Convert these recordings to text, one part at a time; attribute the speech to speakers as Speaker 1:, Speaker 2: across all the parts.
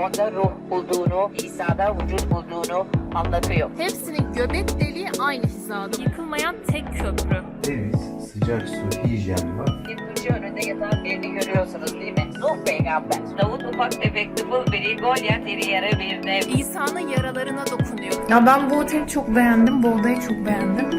Speaker 1: onda ruh bulduğunu, İsa'da vücut bulduğunu anlatıyor.
Speaker 2: Hepsinin göbek deliği aynı hizada. Yıkılmayan tek köprü.
Speaker 3: Temiz, sıcak su, hijyen var.
Speaker 1: Yırtıcı önünde yatan birini görüyorsunuz değil mi? Nuh peygamber. Davut ufak tefek tıfıl biri, Golyat iri yarı bir dev.
Speaker 2: İsa'nın yaralarına dokunuyor.
Speaker 4: Ya ben bu oteli çok beğendim. Bu odayı çok beğendim.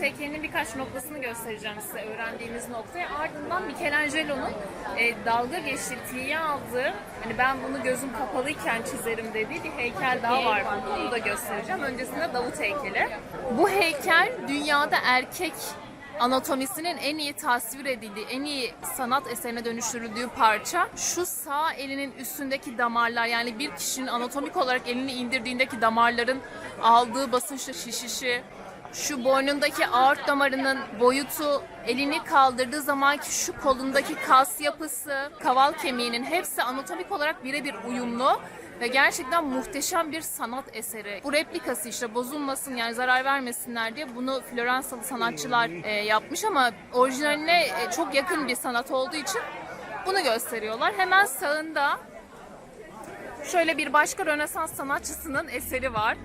Speaker 2: Heykelinin birkaç noktasını göstereceğim size öğrendiğimiz noktaya. Ardından Michelangelo'nun e, dalga geçtiği, tiye aldığı, hani ben bunu gözüm kapalıyken çizerim dediği bir heykel daha var burada. Onu da göstereceğim. Öncesinde Davut heykeli. Bu heykel dünyada erkek anatomisinin en iyi tasvir edildiği, en iyi sanat eserine dönüştürüldüğü parça şu sağ elinin üstündeki damarlar yani bir kişinin anatomik olarak elini indirdiğindeki damarların aldığı basınçla şişişi, şu boynundaki aort damarının boyutu, elini kaldırdığı zamanki şu kolundaki kas yapısı, kaval kemiğinin hepsi anatomik olarak birebir uyumlu ve gerçekten muhteşem bir sanat eseri. Bu replikası işte bozulmasın yani zarar vermesinler diye bunu Floransalı sanatçılar e, yapmış ama orijinaline e, çok yakın bir sanat olduğu için bunu gösteriyorlar. Hemen sağında şöyle bir başka Rönesans sanatçısının eseri var.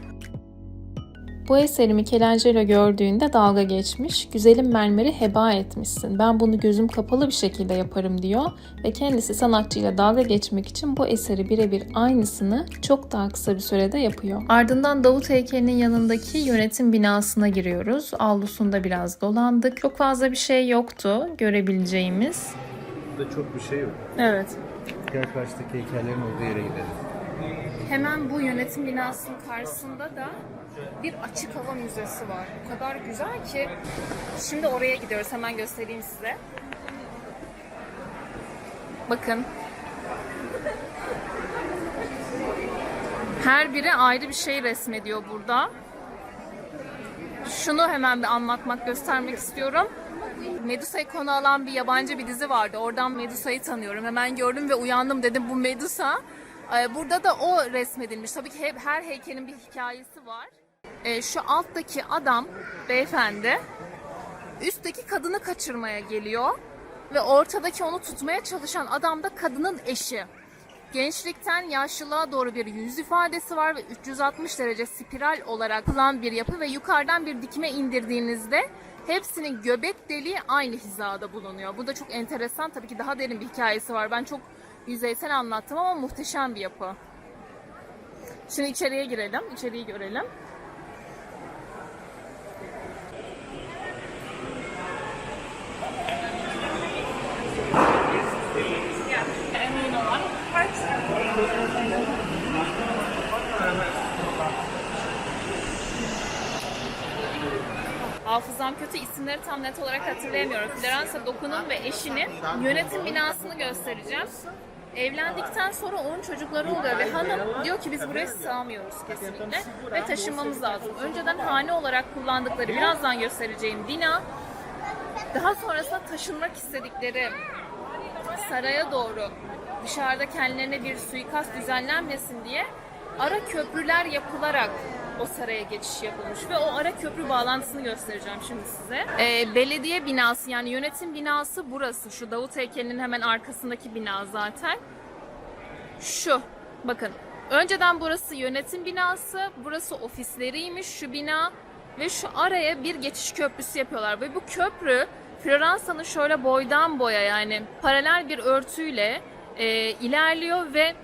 Speaker 5: Bu eseri Michelangelo gördüğünde dalga geçmiş, güzelim mermeri heba etmişsin, ben bunu gözüm kapalı bir şekilde yaparım diyor ve kendisi sanatçıyla dalga geçmek için bu eseri birebir aynısını çok daha kısa bir sürede yapıyor. Ardından Davut heykelinin yanındaki yönetim binasına giriyoruz. Avlusunda biraz dolandık. Çok fazla bir şey yoktu görebileceğimiz.
Speaker 3: Burada çok bir şey yok.
Speaker 5: Evet.
Speaker 3: Gel karşıdaki heykellerin olduğu yere gidelim.
Speaker 2: Hemen bu yönetim binasının karşısında da bir açık hava müzesi var. O kadar güzel ki. Şimdi oraya gidiyoruz. Hemen göstereyim size. Bakın. Her biri ayrı bir şey resmediyor burada. Şunu hemen bir anlatmak, göstermek istiyorum. Medusa'yı konu alan bir yabancı bir dizi vardı. Oradan Medusa'yı tanıyorum. Hemen gördüm ve uyandım dedim bu Medusa. Ee, Burada da o resmedilmiş. Tabii ki hep her heykelin bir hikayesi var. Ee, Şu alttaki adam, beyefendi, üstteki kadını kaçırmaya geliyor. Ve ortadaki onu tutmaya çalışan adam da kadının eşi. Gençlikten yaşlılığa doğru bir yüz ifadesi var ve 360 derece spiral olarak yapılan bir yapı ve yukarıdan bir dikme indirdiğinizde hepsinin göbek deliği aynı hizada bulunuyor. Bu da çok enteresan. Tabii ki daha derin bir hikayesi var. Ben çok yüzeysel anlattım ama muhteşem bir yapı. Şimdi içeriye girelim, içeriği görelim. Hafızam kötü isimleri tam net olarak hatırlayamıyorum. Floransa Doku'nun ve eşinin yönetim binasını göstereceğim. Evlendikten sonra onun çocukları oluyor ve hanım diyor ki biz buraya sığamıyoruz kesinlikle ve taşınmamız lazım. Önceden hane olarak kullandıkları birazdan göstereceğim bina daha sonrasında taşınmak istedikleri saraya doğru dışarıda kendilerine bir suikast düzenlenmesin diye ara köprüler yapılarak o saraya geçiş yapılmış ve o ara köprü bağlantısını göstereceğim şimdi size. Ee, belediye binası yani yönetim binası burası. Şu Davut heykelinin hemen arkasındaki bina zaten. Şu bakın önceden burası yönetim binası, burası ofisleriymiş şu bina ve şu araya bir geçiş köprüsü yapıyorlar ve bu köprü Floransa'nın şöyle boydan boya yani paralel bir örtüyle e, ilerliyor ve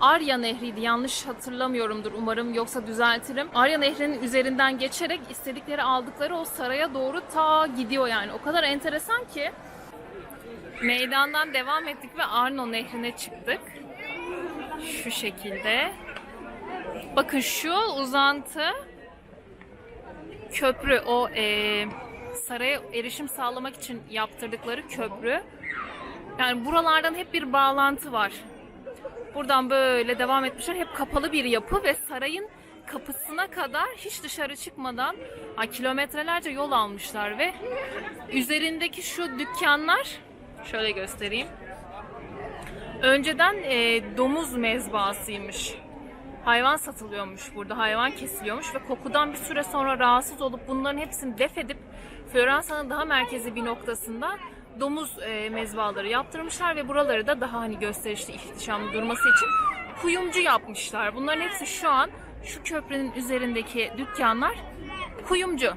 Speaker 2: Arya Nehri'ydi yanlış hatırlamıyorumdur umarım yoksa düzeltirim. Arya Nehri'nin üzerinden geçerek istedikleri aldıkları o saraya doğru ta gidiyor yani. O kadar enteresan ki. Meydandan devam ettik ve Arno Nehri'ne çıktık. Şu şekilde. Bakın şu uzantı köprü o eee, saraya erişim sağlamak için yaptırdıkları köprü. Yani buralardan hep bir bağlantı var. Buradan böyle devam etmişler. Hep kapalı bir yapı ve sarayın kapısına kadar hiç dışarı çıkmadan kilometrelerce yol almışlar ve üzerindeki şu dükkanlar şöyle göstereyim. Önceden e, domuz mezbahasıymış. Hayvan satılıyormuş burada, hayvan kesiliyormuş ve kokudan bir süre sonra rahatsız olup bunların hepsini def edip Floransa'nın daha merkezi bir noktasında domuz e, mezbahaları yaptırmışlar ve buraları da daha hani gösterişli, ihtişamlı durması için kuyumcu yapmışlar. Bunların hepsi şu an şu köprünün üzerindeki dükkanlar kuyumcu.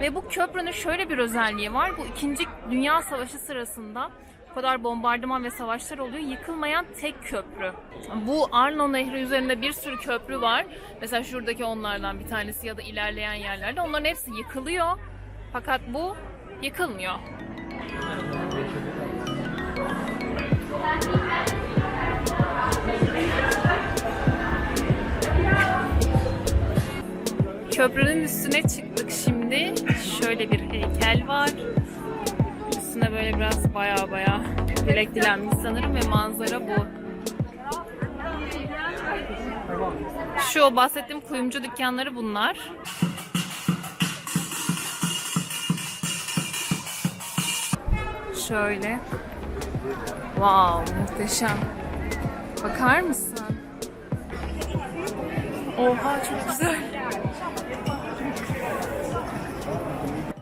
Speaker 2: Ve bu köprünün şöyle bir özelliği var. Bu 2. Dünya Savaşı sırasında o kadar bombardıman ve savaşlar oluyor. Yıkılmayan tek köprü. Bu Arno Nehri üzerinde bir sürü köprü var. Mesela şuradaki onlardan bir tanesi ya da ilerleyen yerlerde. Onların hepsi yıkılıyor. Fakat bu yıkılmıyor. Köprünün üstüne çıktık şimdi. Şöyle bir heykel var. Üstüne böyle biraz baya baya dilek dilenmiş sanırım ve manzara bu. Şu bahsettiğim kuyumcu dükkanları bunlar. Şöyle. Wow, muhteşem. Bakar mısın? Oha çok güzel.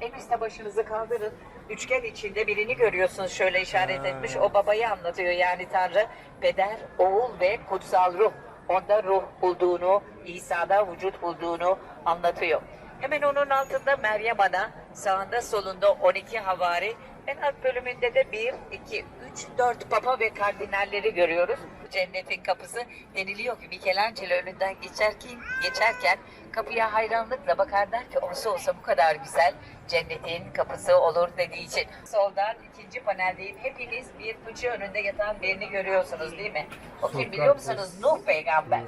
Speaker 1: En üstte başınızı kaldırın. Üçgen içinde birini görüyorsunuz şöyle işaret etmiş. O babayı anlatıyor yani Tanrı. Peder, oğul ve kutsal ruh. Onda ruh bulduğunu, İsa'da vücut bulduğunu anlatıyor. Hemen onun altında Meryem Ana, sağında solunda 12 havari, en alt bölümünde de 1, 2, 3, 4 papa ve kardinalleri görüyoruz. Cennetin kapısı deniliyor ki Michelangelo önünden geçerken, geçerken kapıya hayranlıkla bakar der ki olsa olsa bu kadar güzel cennetin kapısı olur dediği için. Soldan ikinci paneldeyim. Hepiniz bir fıçı önünde yatan birini görüyorsunuz değil mi? O kim biliyor musunuz? Nuh peygamber.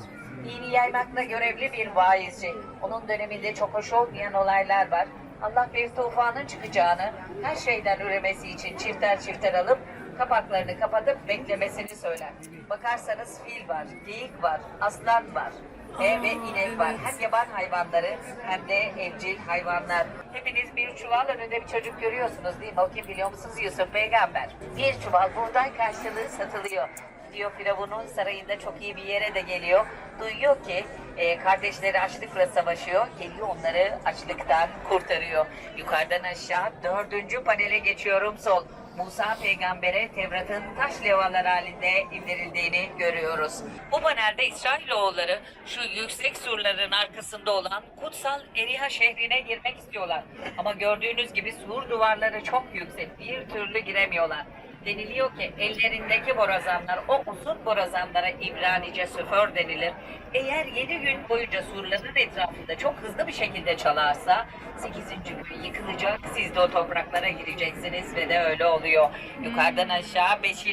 Speaker 1: Dini yaymakla görevli bir vaizci. Onun döneminde çok hoş olmayan olaylar var. Allah bir tufanın çıkacağını, her şeyden üremesi için çifter çifter alıp kapaklarını kapatıp beklemesini söyler. Bakarsanız fil var, geyik var, aslan var. E ve inek var. Hem yaban hayvanları hem de evcil hayvanlar. Hepiniz bir çuval önünde bir çocuk görüyorsunuz değil mi? O kim biliyor musunuz? Yusuf peygamber. Bir çuval buğday karşılığı satılıyor. Diyor Firavun'un sarayında çok iyi bir yere de geliyor. Duyuyor ki e, kardeşleri açlıkla savaşıyor. Geliyor onları açlıktan kurtarıyor. Yukarıdan aşağı dördüncü panele geçiyorum sol. Musa peygambere Tevrat'ın taş levhalar halinde indirildiğini görüyoruz. Bu panelde İsrailoğulları şu yüksek surların arkasında olan kutsal Eriha şehrine girmek istiyorlar. Ama gördüğünüz gibi sur duvarları çok yüksek. Bir türlü giremiyorlar. Deniliyor ki ellerindeki borazanlar o uzun borazanlara İbranice süför denilir. Eğer 7 gün boyunca surların etrafında çok hızlı bir şekilde çalarsa 8. gün yıkılacak. Siz de o topraklara gireceksiniz ve de öyle oluyor. Yukarıdan aşağı 5.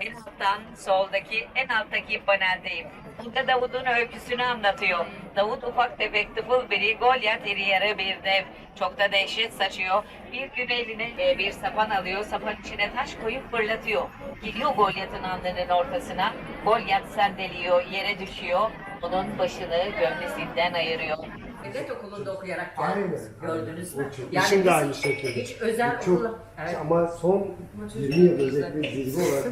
Speaker 1: En alttan soldaki en alttaki paneldeyim. Burada Davud'un öyküsünü anlatıyor. Davud ufak tefek tıfıl biri, Golyat iri yarı bir dev. Çok da dehşet saçıyor. Bir gün eline e, bir sapan alıyor, sapan içine taş koyup fırlatıyor. Geliyor Golyat'ın alnının ortasına. Golyat sendeliyor, yere düşüyor. Onun başını gövdesinden ayırıyor. Devlet okulunda okuyarak geldiniz. Gördünüz mü? Yani
Speaker 6: İşim de aynı şekilde.
Speaker 1: Hiç özel
Speaker 6: Çok
Speaker 1: okula... Evet.
Speaker 6: ama son 20 yıl özellikle zirve olarak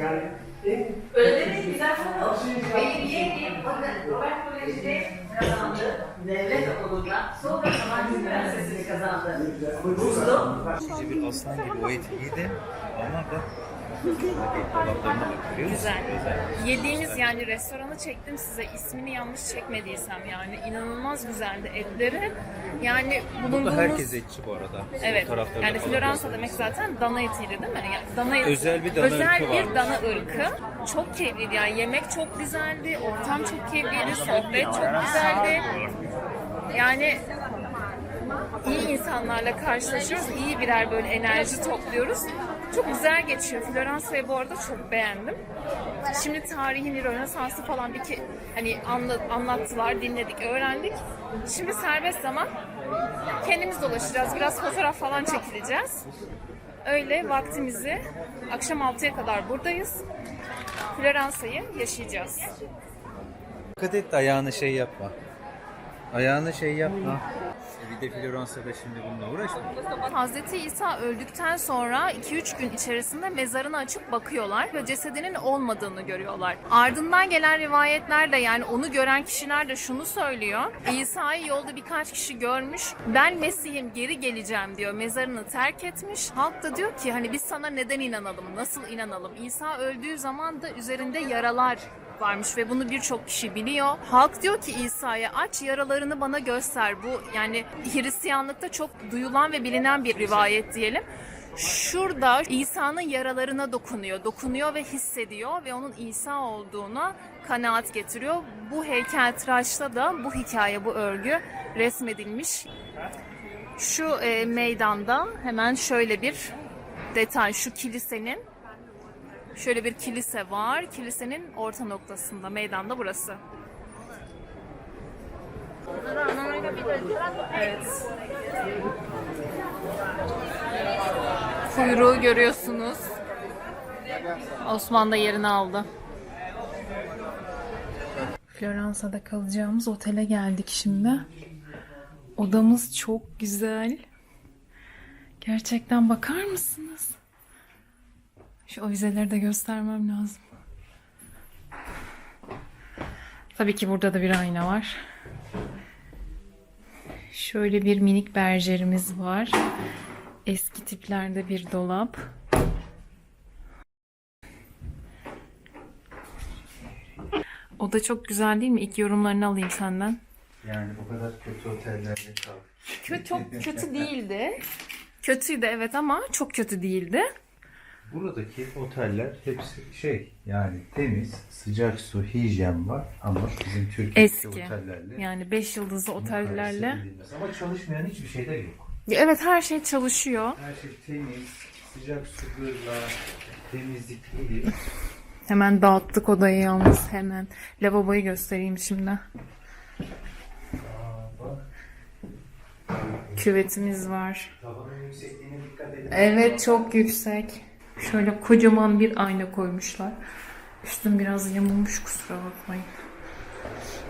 Speaker 6: yani en
Speaker 1: Öyle değil, güzel konu. Benim yeğenim, bakın Robert Koleji'de kazandı. Devlet okulunda. Sonra Sabancı Üniversitesi'ni kazandı. Buzlu.
Speaker 3: Sizce bir aslan gibi o eti ama bak
Speaker 2: Güzel. Yediğimiz yani restoranı çektim size ismini yanlış çekmediysem yani inanılmaz güzeldi etleri. Yani
Speaker 3: Burada
Speaker 2: bulunduğumuz
Speaker 3: herkes etçi bu arada.
Speaker 2: Evet. Yani. Floransa demek zaten dana etiydi değil mi? Yani dana eti.
Speaker 3: Özel bir dana
Speaker 2: Özel
Speaker 3: ırkı
Speaker 2: bir
Speaker 3: varmış.
Speaker 2: dana ırkı. Çok keyifliydi yani yemek çok güzeldi, ortam çok keyifliydi, sohbet çok güzeldi. Yani iyi insanlarla karşılaşıyoruz, iyi birer böyle enerji topluyoruz. Çok güzel geçiyor. Floransa'yı bu arada çok beğendim. Şimdi tarihini, Rönesans'ı falan bir ke- hani anla- anlattılar, dinledik, öğrendik. Şimdi serbest zaman kendimiz dolaşacağız. Biraz fotoğraf falan çekileceğiz. Öyle vaktimizi akşam 6'ya kadar buradayız. Floransa'yı yaşayacağız.
Speaker 3: Dikkat et ayağını şey yapma. Ayağını şey yapma. De Floransa'da şimdi bununla uğraşmıyor.
Speaker 7: Hazreti İsa öldükten sonra 2-3 gün içerisinde mezarını açıp bakıyorlar ve cesedinin olmadığını görüyorlar. Ardından gelen rivayetler de yani onu gören kişiler de şunu söylüyor. İsa'yı yolda birkaç kişi görmüş. Ben Mesih'im geri geleceğim diyor. Mezarını terk etmiş. Halk da diyor ki hani biz sana neden inanalım? Nasıl inanalım? İsa öldüğü zaman da üzerinde yaralar varmış ve bunu birçok kişi biliyor. Halk diyor ki İsa'ya aç yaralarını bana göster. Bu yani Hristiyanlıkta çok duyulan ve bilinen bir rivayet diyelim. Şurada İsa'nın yaralarına dokunuyor, dokunuyor ve hissediyor ve onun İsa olduğuna kanaat getiriyor. Bu heykeltıraşta da bu hikaye, bu örgü resmedilmiş. Şu e, meydanda hemen şöyle bir detay, şu kilisenin Şöyle bir kilise var. Kilisenin orta noktasında, meydanda burası. Evet. Kuyruğu görüyorsunuz. Osman da yerini aldı.
Speaker 2: Floransa'da kalacağımız otele geldik şimdi. Odamız çok güzel. Gerçekten bakar mısınız? Şu avizeleri de göstermem lazım. Tabii ki burada da bir ayna var. Şöyle bir minik berjerimiz var. Eski tiplerde bir dolap. Oda çok güzel değil mi? İlk yorumlarını alayım senden.
Speaker 3: Yani o kadar kötü otellerde kal.
Speaker 7: Kötü, çok kötü değildi. Kötüydü evet ama çok kötü değildi.
Speaker 3: Buradaki oteller hepsi şey yani temiz, sıcak su, hijyen var ama bizim Türkiye'deki
Speaker 2: Eski.
Speaker 3: otellerle
Speaker 2: Yani 5 yıldızlı otellerle.
Speaker 3: mukayese edilmez. Ama çalışmayan hiçbir şey de yok.
Speaker 2: Evet her şey çalışıyor.
Speaker 3: Her şey temiz, sıcak sularla, temizlik iyi.
Speaker 2: Hemen dağıttık odayı yalnız hemen. Lavaboyu göstereyim şimdi. Küvetimiz var.
Speaker 3: Tavanın yüksekliğine dikkat edin.
Speaker 2: Evet çok yüksek. Şöyle kocaman bir ayna koymuşlar. Üstüm biraz yamulmuş kusura bakmayın.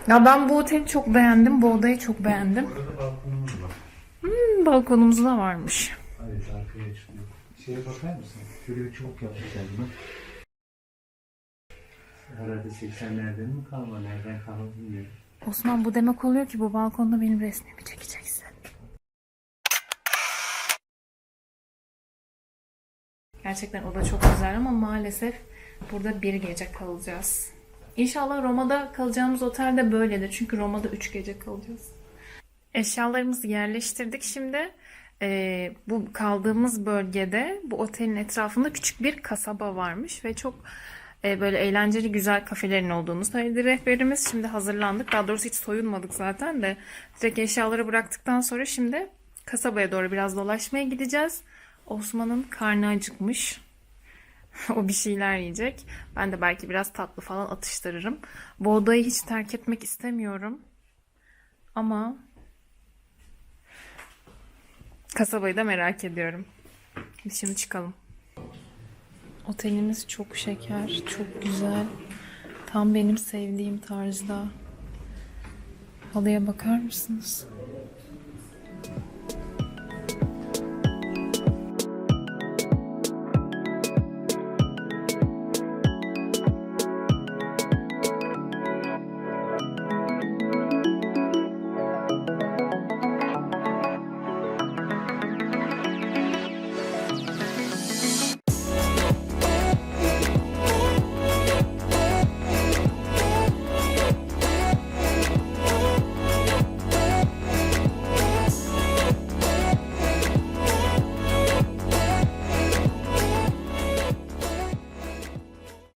Speaker 2: Ya ben bu oteli çok beğendim. Bu odayı çok beğendim.
Speaker 3: Balkonumuz var.
Speaker 2: Hmm, balkonumuz da varmış.
Speaker 3: Evet arkaya çıkıyor. Şeye bakar mısın? Şöyle bir çubuk yapmışlar bunu. Herhalde 80'lerden mi kalma, nereden kalma bilmiyorum.
Speaker 2: Osman bu demek oluyor ki bu balkonda benim resmimi çekeceksin. Gerçekten oda çok güzel ama maalesef burada bir gece kalacağız. İnşallah Roma'da kalacağımız otelde böyledir. Çünkü Roma'da üç gece kalacağız. Eşyalarımızı yerleştirdik şimdi. Ee, bu kaldığımız bölgede bu otelin etrafında küçük bir kasaba varmış ve çok e, böyle eğlenceli güzel kafelerin olduğunu söyledi rehberimiz. Şimdi hazırlandık. Daha doğrusu hiç soyunmadık zaten de. Direkt eşyaları bıraktıktan sonra şimdi kasabaya doğru biraz dolaşmaya gideceğiz. Osman'ın karnı acıkmış. o bir şeyler yiyecek. Ben de belki biraz tatlı falan atıştırırım. Bu odayı hiç terk etmek istemiyorum. Ama kasabayı da merak ediyorum. Biz şimdi çıkalım. Otelimiz çok şeker, çok güzel. Tam benim sevdiğim tarzda. Halıya bakar mısınız?